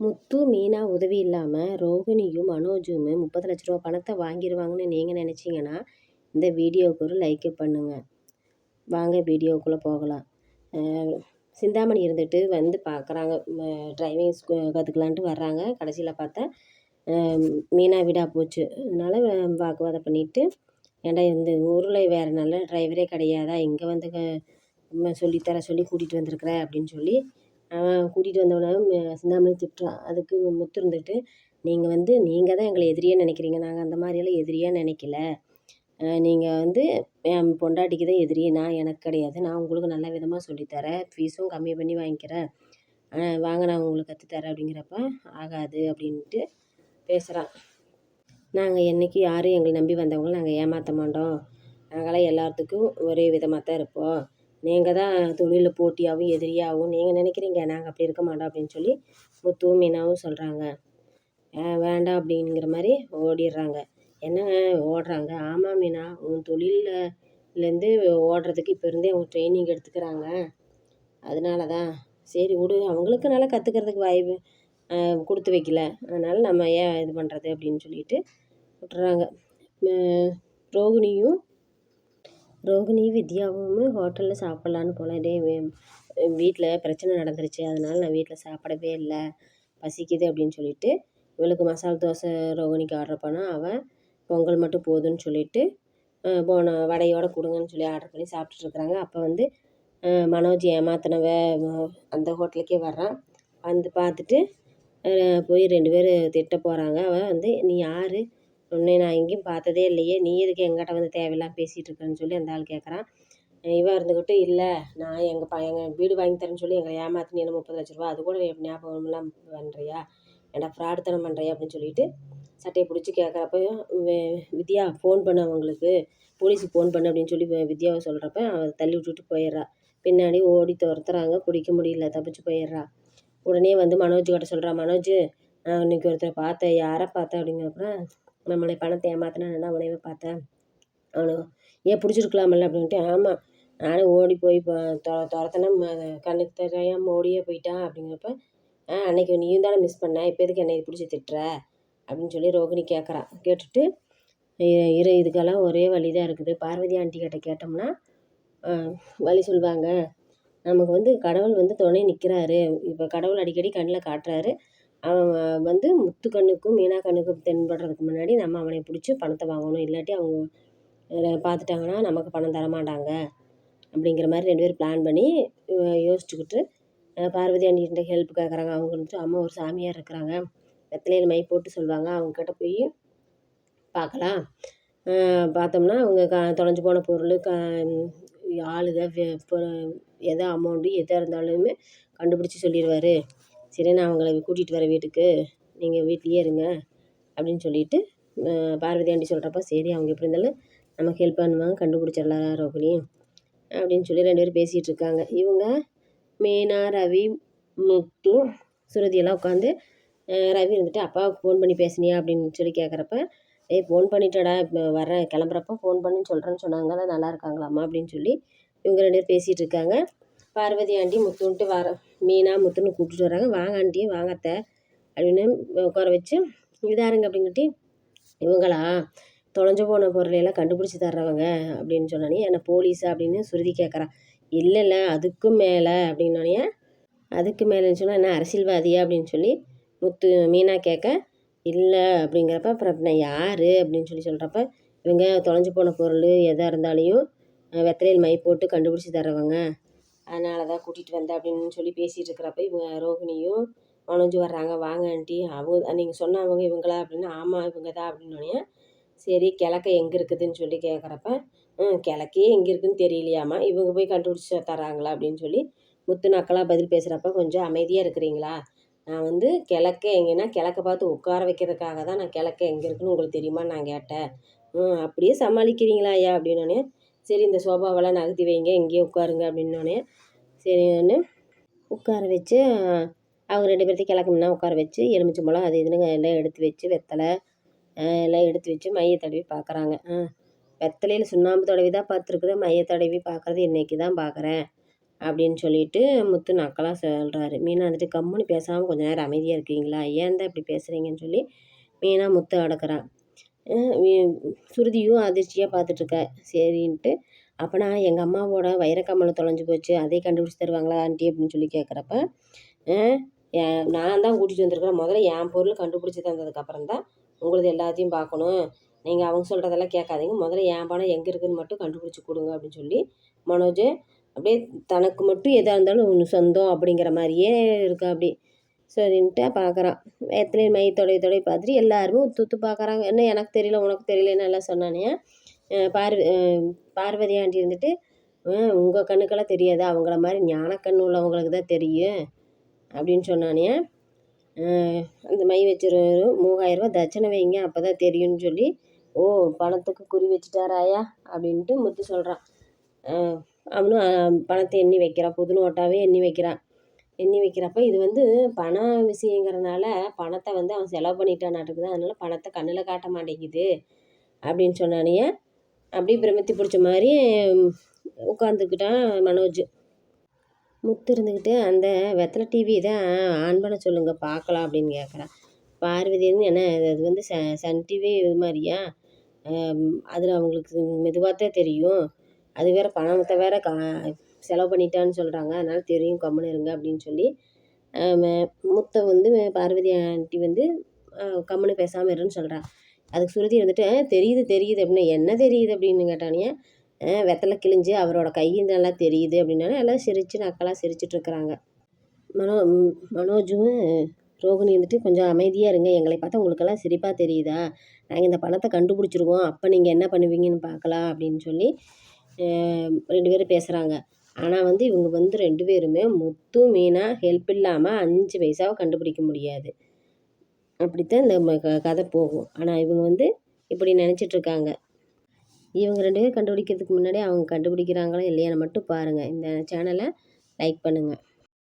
முத்து மீனா உதவி இல்லாமல் ரோகிணியும் மனோஜும் முப்பது லட்ச ரூபா பணத்தை வாங்கிடுவாங்கன்னு நீங்கள் நினச்சிங்கன்னா இந்த வீடியோவுக்கு ஒரு லைக்கை பண்ணுங்கள் வாங்க வீடியோக்குள்ளே போகலாம். சிந்தாமணி இருந்துட்டு வந்து பார்க்குறாங்க டிரைவிங் ஸ்கூ கற்றுக்கலான்ட்டு வர்றாங்க. கடைசியில் பார்த்தா மீனா வீடாக போச்சு. அதனால் வாக்குவாதம் பண்ணிவிட்டு ஏன்டா இந்த ஊரில் வேறு நல்ல டிரைவரே கிடையாதா? இங்கே வந்து சொல்லித்தர சொல்லி கூட்டிகிட்டு வந்திருக்குற அப்படின்னு சொல்லி அவன் கூட்டிகிட்டு வந்தவனை சிந்தாமணி திட்டுறான் அதுக்கு முத்து இருந்துட்டு நீங்கள் வந்து நீங்கள் தான் எங்களை எதிரியாக நினைக்கிறீங்க. நாங்கள் அந்த மாதிரியெல்லாம் எதிரியாக நினைக்கல. நீங்கள் வந்து என் பொண்டாட்டிக்கு தான் எதிரி. நான் எனக்கு கிடையாது. நான் உங்களுக்கு நல்ல விதமாக சொல்லித்தரேன் ஃபீஸும் கம்மி பண்ணி வாங்கிக்கிறேன். வாங்க நான் உங்களுக்கு கற்றுத்தரேன் அப்படிங்கிறப்ப ஆகாது அப்படின்ட்டு பேசுகிறான் நாங்கள் என்றைக்கு யாரும் எங்களை நம்பி வந்தவங்களும் நாங்கள் ஏமாற்ற மாட்டோம். நாங்களாம் எல்லாத்துக்கும் ஒரே விதமாக தான் இருப்போம். நீங்கள் தான் தொழிலில் போட்டியாகவும் எதிரியாகவும் நீங்கள் நினைக்கிறீங்க நாங்கள் அப்படி இருக்க மாட்டோம் அப்படின்னு சொல்லி முத்துவும் மீனாவும் சொல்கிறாங்க வேண்டாம் அப்படிங்கிற மாதிரி ஓடிடுறாங்க. என்னங்க ஓடுறாங்க? ஆமாம் மீனா உன் தொழிலில் லேருந்து ஓடுறதுக்கு இப்போ இருந்தே அவங்க ட்ரைனிங் எடுத்துக்கிறாங்க. அதனால தான் சரி விடு அவங்களுக்கு நல்லா கற்றுக்கிறதுக்கு வாய்ப்பு கொடுத்து வைக்கல. அதனால் நம்ம ஏன் இது பண்ணுறது அப்படின்னு சொல்லிட்டு விட்டுறாங்க. ரோகிணியும் ரோகிணி வித்யாவும் ஹோட்டலில் சாப்பிட்லான்னு போனேன் டே வீட்டில் பிரச்சனை நடந்துருச்சு. அதனால் நான் வீட்டில் சாப்பிடவே இல்லை. பசிக்குது அப்படின்னு சொல்லிட்டு இவளுக்கு மசாலா தோசை ரோகிணிக்கு ஆர்டர் பண்ணால் அவன் பொங்கல் மட்டும் போதும்னு சொல்லிட்டு போன வடையோடு கொடுங்கன்னு சொல்லி ஆர்டர் பண்ணி சாப்பிட்டுட்ருக்குறாங்க அப்போ வந்து மனோஜ் ஏமாத்தினவ அந்த ஹோட்டலுக்கே வர்றான் வந்து பார்த்துட்டு போய் ரெண்டு பேர் திட்ட போகிறாங்க அவன் வந்து நீ யார்? உன்னை நான் எங்கேயும் பார்த்ததே இல்லையே. நீ எதுக்கு எங்கிட்ட வந்து தேவையில்லாம பேசிகிட்டு இருக்கன்னு சொல்லி அந்த ஆள் கேட்குறான் இவன் இருந்துக்கிட்டு இல்லை நான் எங்கள் ப எங்கள் வீடு வாங்கி தரேன்னு சொல்லி எங்களை ஏமாற்றி முப்பது லட்ச ரூபா? அது கூட ஞாபகம் இல்லாமல் பண்ணுறியா ஏன்டா ஃப்ராடுத்தனம் பண்ணுறியா அப்படின்னு சொல்லிட்டு சட்டையை பிடிச்சி கேட்குறப்ப வித்யா ஃபோன் பண்ண அவங்களுக்கு. போலீஸுக்கு ஃபோன் பண்ணு அப்படின்னு சொல்லி வித்யாவை சொல்கிறப்ப அவன் தள்ளி விட்டுட்டு போயிடுறா. பின்னாடி ஓடி துரத்துறாங்க. பிடிக்க முடியல தப்பிச்சு போயிடுறா. உடனே வந்து மனோஜ் கிட்ட சொல்கிறா மனோஜ் நான் இன்னைக்கு ஒருத்தரை பார்த்தேன். யாரை பார்த்தேன்? அப்படிங்கிறப்ப நம்மளை பணத்தை ஏமாற்றினா உணவை பார்த்தேன்? அவனு ஏன் பிடிச்சிருக்கலாமல்ல அப்படின்ட்டு ஆமாம் நானும் ஓடி போய் இப்போ துரத்துனா கண்ணுக்கு தெரியாமல் ஓடியே போயிட்டான். அப்படிங்கிறப்ப ஆ அன்னைக்கு நீயும் தானே மிஸ் பண்ண? இப்போ எதுக்கு என்னை பிடிச்சி திட்டுற? அப்படின்னு சொல்லி ரோகிணி கேட்குறான் கேட்டுட்டு இரு இதுக்கெல்லாம் ஒரே வழி தான் இருக்குது. பார்வதி ஆண்டி கிட்ட கேட்டோம்னா வழி சொல்லுவாங்க நமக்கு வந்து கடவுள் வந்து துணை நிற்கிறாரு இப்போ கடவுள் அடிக்கடி கண்ணில் காட்டுறாரு. அவன் வந்து முத்து கண்ணுக்கும் மீனா கண்ணுக்கும் தென்படுறதுக்கு முன்னாடி நம்ம அவனை பிடிச்சி பணத்தை வாங்கணும். இல்லாட்டி அவங்க பார்த்துட்டாங்கன்னா நமக்கு பணம் தரமாட்டாங்க அப்படிங்கிற மாதிரி ரெண்டு பேரும் பிளான் பண்ணி யோசிச்சுக்கிட்டு பார்வதி அண்ணிகிட்ட ஹெல்ப் கேட்குறாங்க அவங்க வந்துட்டு அம்மா ஒரு சாமியார் இருக்கிறாங்க. வெத்தலையில் மை போட்டு சொல்லுவாங்க. அவங்கக்கிட்ட போய் பார்க்கலாம். பார்த்தோம்னா அவங்க க தொலைஞ்சு போன பொருள் க ஆளுக எதோ அமௌண்ட்டு எதாக இருந்தாலுமே கண்டுபிடிச்சி சொல்லிடுவார். சரி நான் அவங்கள கூட்டிகிட்டு வரேன் வீட்டுக்கு. நீங்கள் வீட்லேயே இருங்க அப்படின்னு சொல்லிட்டு பார்வதி ஆண்டி சொல்கிறப்ப சரி அவங்க எப்படி இருந்தாலும் நமக்கு ஹெல்ப் பண்ணுவாங்க கண்டுபிடிச்சிடலாம் ரோகிணி அப்படின்னு சொல்லி ரெண்டு பேரும் பேசிகிட்டு இருக்காங்க. இவங்க மீனா ரவி முத்து சுருதியெல்லாம் உட்காந்து ரவி இருந்துட்டு அப்பாவுக்கு ஃபோன் பண்ணி பேசினியா? அப்படின்னு சொல்லி கேட்குறப்ப ஏய் ஃபோன் பண்ணிட்டடா இப்போ வரேன் கிளம்புறப்ப ஃபோன் பண்ணி சொல்கிறேன்னு சொன்னாங்க நல்லா இருக்காங்களாம்மா? அப்படின்னு சொல்லி இவங்க ரெண்டு பேரும் பேசிகிட்டு இருக்காங்க. பார்வதி ஆண்டி முத்துன்ட்டு வர மீனா முத்துன்னு கூப்பிட்டுட்டு வராங்க. வாங்க ஆண்டி வாங்கத்த அப்படின்னு உட்கார வச்சு இதாருங்க அப்படின்னுட்டு இவங்களா? தொலைஞ்சு போன பொருளையெல்லாம் கண்டுபிடிச்சி தர்றவங்க அப்படின்னு சொன்னானே என்ன போலீஸா அப்படின்னு சுருதி கேட்குறான் இல்லை இல்லை அதுக்கும் மேலே அப்படின்னோடனே அதுக்கு மேலேன்னு சொன்னால் என்ன அரசியல்வாதியா அப்படின்னு சொல்லி முத்து மீனா கேட்க இல்லை அப்படிங்கிறப்ப அப்புறம் நான் யார் அப்படின்னு சொல்லி சொல்கிறப்ப இவங்க தொலைஞ்சு போன பொருள் எதாக இருந்தாலையும் வெத்தலையில் மை போட்டு கண்டுபிடிச்சி தர்றவங்க. அதனால தான் கூட்டிகிட்டு வந்தேன் அப்படின்னு சொல்லி பேசிகிட்டு இருக்கிறப்ப இவங்க ரோகிணியும் மனோஜ் வர்றாங்க. வாங்க ஆண்டி அவங்க நீங்கள் சொன்னவங்க இவங்களா அப்படின்னு ஆமாம் இவங்க தான் அப்படின்னோடனே சரி கிழக்க எங்கே இருக்குதுன்னு சொல்லி கேட்குறப்ப ம் கிழக்கே எங்கே இருக்குதுன்னு தெரியலையாம்மா. இவங்க போய் கண்டுபிடிச்சி தராங்களா அப்படின்னு சொல்லி முத்து நக்கலாக பதில் பேசுகிறப்ப கொஞ்சம் அமைதியாக இருக்கிறீங்களா? நான் வந்து கிழக்க எங்கன்னா கிழக்க பார்த்து உட்கார வைக்கிறதுக்காக தான் நான் கிழக்க எங்கே இருக்குன்னு உங்களுக்கு தெரியுமா நான் கேட்டேன். ம் அப்படியே சமாளிக்கிறீங்களா ஐயா? அப்படின்னோடனே சரி இந்த சோபாவெல்லாம் நகர்த்தி வைங்க இங்கேயே உட்காருங்க அப்படின்னோடனே சரின்னு உட்கார வச்சு அவங்க ரெண்டு பேர்த்தையும் கிளக்கம்னா உட்கார வச்சு எலுமிச்சம்பழம் அது இதுன்னு எல்லாம் எடுத்து வச்சு வெத்தலை எல்லாம் எடுத்து வச்சு மைய தடவி பார்க்குறாங்க. வெத்தலையில் சுண்ணாம்பு தடவி தான் பார்த்துருக்குறேன் மைய தடவி பார்க்குறது இன்றைக்கி தான் பார்க்குறேன் அப்படின்னு சொல்லிட்டு முத்து நக்கலாக சொல்கிறாரு மீனா வந்துட்டு கம்முன்னு பேசாமல் கொஞ்சம் நேரம் அமைதியாக இருக்கீங்களா? ஏன் தான் இப்படி பேசுகிறீங்கன்னு சொல்லி மீனா முத்து அடக்குறான் சுருதியும் அதிர்ச்சியாக பார்த்துட்ருக்கா சரின்ட்டு அப்போனா எங்கள் அம்மாவோட வைரக்கம்மல் தொலைஞ்சு போச்சு. அதே கண்டுபிடிச்சி தருவாங்களா ஆண்டி அப்படின்னு சொல்லி கேட்குறப்ப நான் தான் கூட்டிகிட்டு வந்திருக்கிறேன். முதல்ல என் பொருள் கண்டுபிடிச்சி தந்ததுக்கப்புறம் தான் உங்களது எல்லாத்தையும் பார்க்கணும். நீங்கள் அவங்க சொல்கிறதெல்லாம் கேட்காதீங்க. முதல்ல என் பணம் எங்கே இருக்குதுன்னு மட்டும் கண்டுபிடிச்சி கொடுங்க அப்படின்னு சொல்லி மனோஜ் அப்படியே தனக்கு மட்டும் எதாக இருந்தாலும் ஒன்று சொந்தம் அப்படிங்கிற மாதிரியே இருக்கா அப்படி. சரின்ட்டு பார்க்குறான் வெத்தலை மை தொடை தொடை பார்த்துட்டு எல்லாருமே உத்து உத்து பார்க்குறாங்க என்ன எனக்கு தெரியல உனக்கு தெரியலன்னு எல்லாம் சொன்னானே. பார்வ பார்வதி ஆண்டி இருந்துட்டு உங்கள் கண்ணுக்கெல்லாம் தெரியாது? அவங்கள மாதிரி ஞானக்கண் உள்ளவங்களுக்கு தான் தெரியும் அப்படின்னு சொன்னானே. அந்த மை வச்சிருவரும் மூவாயிரரூவா தட்சணை வைங்க அப்போ தான் தெரியும்னு சொல்லி ஓ பணத்துக்கு குறி வச்சுட்டாராயா? அப்படின்ட்டு முத்து சொல்கிறான் அவனும் பணத்தை எண்ணி வைக்கிறான் புது நோட்டாவே எண்ணி வைக்கிறான். எண்ணி வைக்கிறப்ப இது வந்து பண விஷயங்கிறனால பணத்தை வந்து அவன் செலவு பண்ணிட்டானாட்டுக்குது. அதனால் பணத்தை கண்ணில் காட்ட மாட்டேங்குது அப்படின்னு சொன்னானே அப்படியே பிரமித்தி பிடிச்ச மாதிரி உட்காந்துக்கிட்டான் மனோஜ். முத்து இருந்துக்கிட்டு அந்த வெத்தலை டிவி தான் ஆன் பண்ண சொல்லுங்கள் பார்க்கலாம் அப்படின்னு கேட்குறான் பார்வதி வந்து என்ன அது வந்து ச சன் டிவி இது மாதிரியா? அதில் அவங்களுக்கு மெதுவாக தான் தெரியும். அது வேறு பணத்தை வேறு கா செலவு பண்ணிட்டான்னு சொல்கிறாங்க அதனால் தெரியும் கம்முன்னு இருங்க அப்படின்னு சொல்லி முத்தை வந்து பார்வதி ஆண்டி வந்து கம்முன்னு பேசாமல் இருன்னு சொல்கிறான் அதுக்கு சுருதி வந்துட்டு தெரியுது தெரியுது அப்படின்னு என்ன தெரியுது? அப்படின்னு கேட்டானே வெத்தலை கிழிஞ்சு அவரோட கை நல்லா தெரியுது அப்படின்னாலே எல்லாம் சிரித்து நக்கலாக சிரிச்சிட்ருக்குறாங்க மனோ மனோஜும் ரோகிணி வந்துட்டு கொஞ்சம் அமைதியாக இருங்க. எங்களை பார்த்தா உங்களுக்கெல்லாம் சிரிப்பாக தெரியுதா? நாங்கள் இந்த பணத்தை கண்டுபிடிச்சிருவோம். அப்போ நீங்கள் என்ன பண்ணுவீங்கன்னு பார்க்கலாம் அப்படின்னு சொல்லி ரெண்டு பேரும் பேசுகிறாங்க ஆனால் வந்து இவங்க வந்து ரெண்டு பேருமே முத்து மீனா ஹெல்ப் இல்லாமல் அஞ்சு பைசாவை கண்டுபிடிக்க முடியாது. அப்படித்தான் இந்த கதை போகும். ஆனால் இவங்க வந்து இப்படி நினச்சிட்ருக்காங்க இவங்க ரெண்டு பேரும் கண்டுபிடிக்கிறதுக்கு முன்னாடி அவங்க கண்டுபிடிக்கிறாங்களா இல்லையான்னு மட்டும் பாருங்கள் இந்த சேனலை லைக் பண்ணுங்கள்